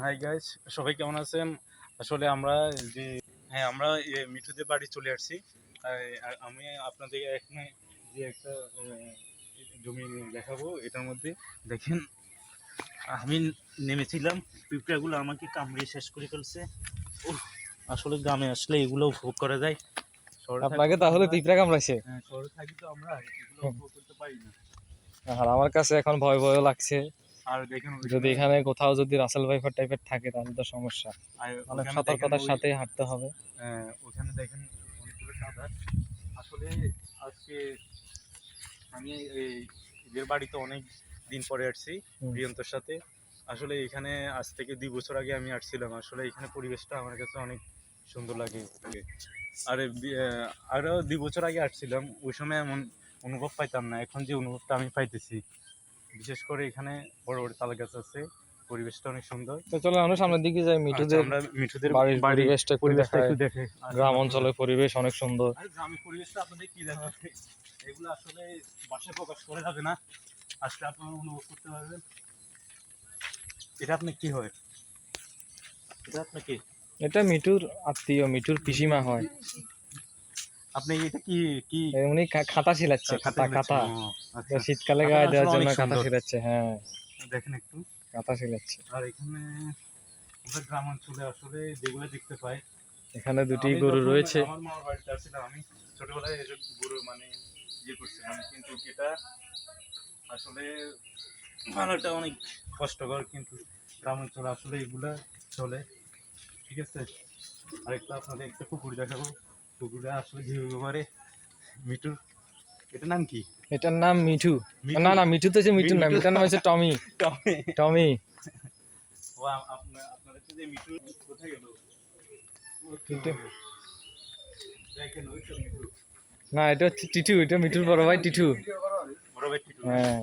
Hi guys সবাই কেমন আছেন? আসলে আমরা যে হ্যাঁ আমরা মিঠুদের বাড়ি চলে আসছি। আর- আমি আপনাদের এখানে যে একটা জমি দেখাবো এটার মধ্যে দেখেন আমি নেমেছিলাম পিঁপড়াগুলো আমাকে কামড়িয়ে শেষ করে ফেলছে। আসলে গ্রামে আসলে এগুলো ভোগ করা যায়। আপনাকে তাহলে পিঁপড়া কামড়াইছে? হ্যাঁ, শহরে থাকি তো আমরা এগুলো। ভোগ করতে পারি না। আর আমার কাছে এখন ভয় ভয় লাগছে। যদি এখানে কোথাও যদি রাসেল ভাইফার টাইপের থাকে তাহলে তো সমস্যা। অনেক সতর্কতার সাথেই হাঁটতে হবে। ওখানে দেখেন অনেকগুলো কাদা আসলে আজকে আমি এই এদের বাড়িতে অনেক দিন পরে আসছি। প্রিয়ন্তর সাথে। আসলে এখানে আজ থেকে দুই বছর আগে আমি আসছিলাম। আসলে এখানে পরিবেশটা আমার কাছে অনেক সুন্দর লাগে। আর বি- আহ, আরও দুই বছর আগে আসছিলাম। ওই সময় এমন অনুভব পাইতাম না। এখন যে অনুভবটা আমি পাইতেছি। বিশেষ করে এখানে বড় বড় তাল গাছ আছে পরিবেশটা অনেক সুন্দর। তো চলো আমরা সামনের দিকে যাই আচ্ছা, মিঠুদের আমরা মিঠুদের বাড়ির পরিবেশটা একটু পরিবেশটা একটু দেখে গ্রাম অঞ্চলের পরিবেশ অনেক সুন্দর। আরে গ্রামের পরিবেশটা আপনাদের কি দেখাবে এগুলো আসলে বাসায় প্রকাশ করা যাবে না। আসলে আপনারা অনুভব করতে পারবেন। এটা আপনি কি হয়? এটা আপনার কি? এটা মিঠুর আত্মীয় মিঠুর পিসিমা হয়। আপনি এটা কি কি? উনি খাতা শিলাচ্ছে খাতা খাতা। আচ্ছা। শীতকালে গায়ে দেওয়ার জন্য খাতা। শিলাচ্ছে হ্যাঁ। দেখেন একটু। খাতা শিলাচ্ছে আর এখানে আমরা গ্রাম অঞ্চলে আসলে যেগুলো দেখতে পাই এখানে দুটি গরু রয়েছে। আমার মামার বাড়িতে আসছিলাম আমি ছোটবেলায় এসব গরু মানে ইয়ে করছিলাম কিন্তু এটা আসলে ভালোটা অনেক কষ্টকর কিন্তু গ্রাম অঞ্চলে আসলে এগুলা চলে। ঠিক আছে? আরেকটা আপনাদের একটা পুকুর দেখাবো। পুকুরে আসলে মিঠুর এটার নাম কি এটার নাম মিঠু? না না মিঠু তো হচ্ছে মিঠু না মিঠু। এটার নাম হচ্ছে টমি টমে। টমি ও আপনাদের যে মিঠু কোথায় গেল ও তো- মিঠু। দেখেন ওই তো মিঠু না এটা হচ্ছে টিটু এটা মিঠুর বড় ভাই টিটু বড় ভাই টিটু হ্যাঁ